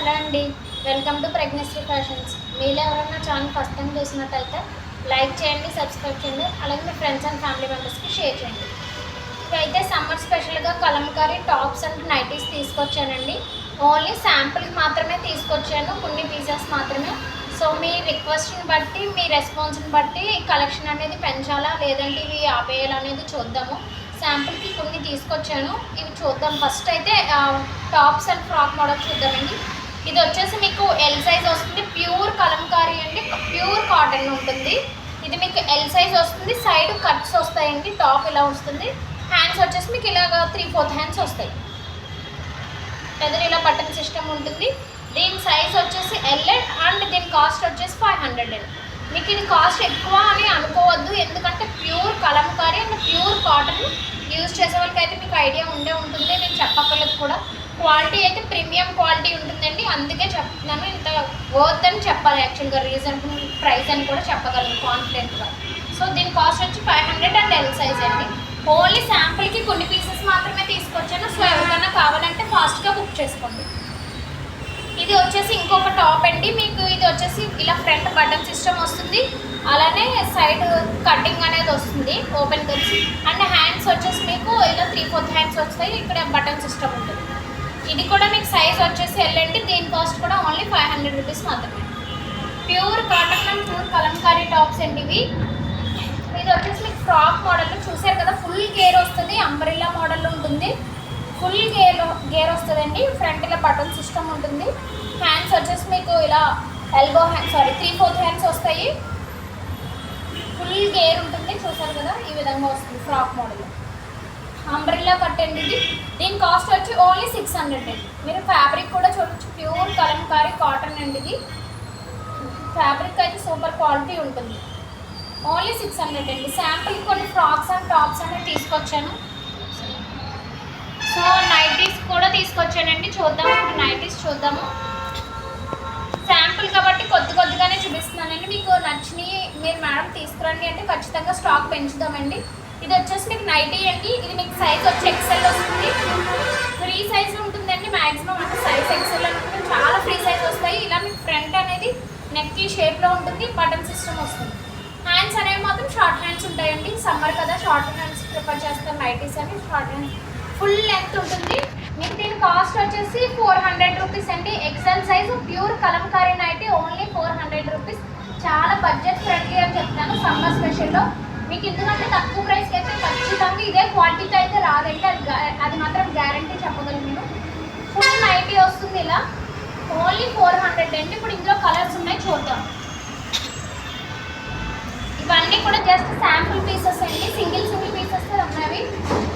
Hello అండి. Welcome to pregnancy fashions. మీలో ఎవరైనా ఛానల్ ఫస్ట్ టైం చూసినట్టయితే లైక్ చేయండి సబ్స్క్రైబ్ చేయండి అలాగే మీ ఫ్రెండ్స్ అండ్ ఫ్యామిలీ మెంబర్స్కి షేర్ చేయండి. ఇవైతే సమ్మర్ స్పెషల్గా కలంకారీ టాప్స్ అండ్ నైటీస్ తీసుకొచ్చానండి. ఓన్లీ శాంపుల్కి మాత్రమే తీసుకొచ్చాను కొన్ని పీసెస్ మాత్రమే. సో మీ రిక్వెస్ట్ని బట్టి మీ రెస్పాన్స్ని బట్టి కలెక్షన్ అనేది పెంచాలా లేదంటే ఇవి ఆపేయాలా అనేది చూద్దాము. శాంపుల్కి కొన్ని తీసుకొచ్చాను ఇవి చూద్దాం. ఫస్ట్ అయితే టాప్స్ అండ్ ఫ్రాక్ మోడల్ చూద్దామండి. ఇది వచ్చేసి మీకు ఎల్ సైజ్ వస్తుంది. ప్యూర్ కలంకారీ అండి. ప్యూర్ కాటన్ ఉంటుంది. ఇది మీకు ఎల్ సైజ్ వస్తుంది. సైడ్ కట్స్ వస్తాయండి. టాప్ ఇలా వస్తుంది. హ్యాండ్స్ వచ్చేసి మీకు ఇలాగ త్రీ ఫోర్త్ హ్యాండ్స్ వస్తాయి. ఎదురు ఇలా బటన్ సిస్టమ్ ఉంటుంది. దీని సైజ్ వచ్చేసి ఎల్ అండ్ దీని కాస్ట్ వచ్చేసి ఫైవ్ హండ్రెడ్ అండి మీకు ఇది కాస్ట్ ఎక్కువ అని అనుకోవద్దు. ఎందుకంటే pure kalamkari and pure cotton use చేసే వాళ్ళకైతే అయితే మీకు ఐడియా ఉండే ఉంటుంది. నేను చెప్పక్కర్లేదు కూడా. క్వాలిటీ అయితే ప్రీమియం క్వాలిటీ ఉంటుందండి. అందుకే చెప్తున్నాను ఇంత వర్త్ అని చెప్పాలి. యాక్చువల్గా రీజనబుల్ ప్రైస్ అని కూడా చెప్పగలను కాన్ఫిడెంట్గా సో దీని కాస్ట్ వచ్చి five hundred and L size అండి. ఓన్లీ శాంపుల్కి కొన్ని పీసెస్ మాత్రమే తీసుకొచ్చాను. సో ఎవరికైనా కావాలంటే ఫాస్ట్గా బుక్ చేసుకోండి. ఇది వచ్చేసి ఇంకొక టాప్ అండి. మీకు ఇది వచ్చేసి ఇలా ఫ్రంట్ బటన్ సిస్టమ్ వస్తుంది. అలానే సైడ్ కటింగ్ అనేది వస్తుంది. ఓపెన్ వచ్చి అండ్ హ్యాండ్స్ వచ్చేసి మీకు ఇలా త్రీ ఫోర్త్ హ్యాండ్స్ వస్తాయి. ఇక్కడ బటన్ సిస్టమ్ ఉంటుంది. ఇది కూడా మీకు సైజ్ వచ్చేసి ఎల్లండి దీని కాస్ట్ కూడా ఓన్లీ ఫైవ్ హండ్రెడ్ రూపీస్ మాత్రమే. Pure cotton and pure kalamkari tops అండి ఇవి. ఇది వచ్చేసి మీకు ఫ్రాక్ మోడల్ చూసారు కదా ఫుల్ గేర్ వస్తుంది అంబ్రిల్లా మోడల్ ఉంటుంది. ఫుల్ గేర్ గేర్ వస్తుందండి. ఫ్రంట్ ఇలా బటన్ సిస్టమ్ ఉంటుంది. హ్యాండ్స్ వచ్చేసి మీకు ఇలా elbow hand sorry three fourth hands వస్తాయి. ఫుల్ గేర్ ఉంటుంది చూసారు కదా ఈ విధంగా వస్తుంది ఫ్రాక్ మోడల్ అంబ్రిల్లా కట్ ఇది దీని కాస్ట్ వచ్చి ఓన్లీ సిక్స్ హండ్రెడ్ అండి. మీరు ఫ్యాబ్రిక్ కూడా చూడొచ్చు. ప్యూర్ కలంకారీ కాటన్ అండి ఇది. ఫ్యాబ్రిక్ అయితే సూపర్ క్వాలిటీ ఉంటుంది. ఓన్లీ సిక్స్ హండ్రెడ్ అండి. శాంపుల్ కొన్ని ఫ్రాక్స్ అండ్ టాప్స్ అనేవి తీసుకొచ్చాను. సో నైటీస్ కూడా తీసుకొచ్చానండి. చూద్దాము ఇప్పుడు నైటీస్ చూద్దాము. శాంపుల్ కాబట్టి కొద్ది కొద్దిగానే చూపిస్తున్నానండి. మీకు నచ్చినవి మీరు మేడం తీసుకురండి అంటే ఖచ్చితంగా స్టాక్ పెంచుదామండి. ఇది వచ్చేసి మీకు నైటీ అండి. ఇది మీకు సైజ్ వచ్చి ఎక్సెల్ వస్తుంది. ఫ్రీ సైజ్ ఉంటుందండి. మ్యాక్సిమం అంటే సైజ్ ఎక్సెల్ అనుకుంటే చాలా ఫ్రీ సైజ్ వస్తాయి. ఇలా మీకు ఫ్రంట్ అనేది నెక్కి షేప్లో ఉంటుంది. బటన్ సిస్టమ్ వస్తుంది. హ్యాండ్స్ అనేవి మాత్రం షార్ట్ హ్యాండ్స్ ఉంటాయండి. సమ్మర్ కదా షార్ట్ హ్యాండ్స్ ప్రిఫర్ చేస్తారు నైటీస్ అని. షార్ట్ హ్యాండ్స్ ఫుల్ లెంత్ ఉంటుంది. మీకు దీని కాస్ట్ వచ్చేసి ఫోర్ హండ్రెడ్ రూపీస్ అండి. XL size pure kalamkari nighty only four hundred rupees చాలా బడ్జెట్ ఫ్రెండ్లీ అని చెప్తాను సమ్మర్ స్పెషల్లో మీకు ఎందుకంటే తక్కువ ప్రైస్కి అయితే ఖచ్చితంగా ఇదే క్వాలిటీతో అయితే రాదండి. అది అది మాత్రం గ్యారంటీ చెప్పగలను నేను. ఫుల్ నైటీ వస్తుంది ఇలా. ఓన్లీ ఫోర్ హండ్రెడ్ అండి. ఇప్పుడు ఇందులో కలర్స్ ఉన్నాయి చూద్దాం. ఇవన్నీ కూడా జస్ట్ శాంపుల్ పీసెస్ అండి. సింగిల్ సింగిల్ పీసెస్ ఉన్నవి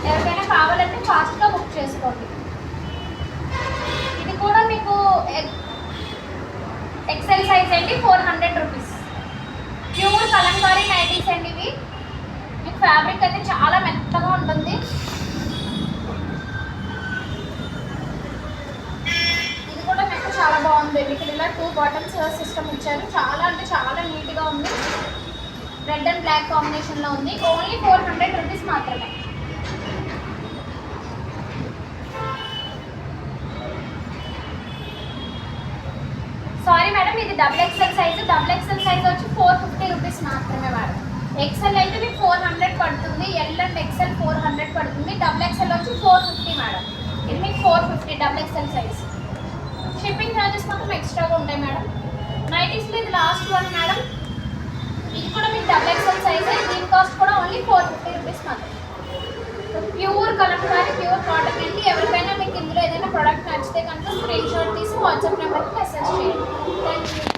ఎవరికైనా కావాలంటే ఫాస్ట్గా బుక్ చేసుకోండి. ఇది కూడా మీకు ఎక్సెల్ సైజ్ అండి. Four hundred rupees pure kalamkari nighties అండి ఇవి. ఫ్యాబ్రిక్ అయితే చాలా మెత్తగా ఉంటుంది. ఇది కూడా మీకు చాలా బాగుంది. ఇక్కడ ఇలా టూ బాటమ్స్ సిస్టమ్ ఇచ్చారు. చాలా అంటే చాలా నీట్గా ఉంది. రెడ్ అండ్ బ్లాక్ కాంబినేషన్లో ఉంది. ఓన్లీ ఫోర్ హండ్రెడ్ రూపీస్ మాత్రమే. సారీ మేడం ఇది double XL size double XL size వచ్చి ఫోర్ ఫిఫ్టీ రూపీస్ మాత్రమే మేడం ఎక్సెల్ అయితే మీకు ఫోర్ హండ్రెడ్ పడుతుంది. L and XL four hundred పడుతుంది. డబుల్ ఎక్సెల్ వచ్చి ఫోర్ ఫిఫ్టీ మేడం ఇది మీకు four fifty double XL size shipping charges మాత్రం ఎక్స్ట్రాగా ఉంటాయి మేడం నైటీస్లో ఇది లాస్ట్ వన్ మేడం ఇది కూడా మీకు డబుల్ ఎక్సెల్ సైజే దీని కాస్ట్ కూడా ఓన్లీ ఫోర్ ఫిఫ్టీ రూపీస్ మాత్రం ప్యూర్ కలంకారీ ప్యూర్ ప్రోడక్ట్ అండి ఎవరికైనా మీకు ఇందులో ఏదైనా ప్రోడక్ట్ నచ్చితే కనుక స్క్రీన్ షాట్ తీసి వాట్సాప్ నెంబర్కి మెసేజ్ చేయండి. Thank you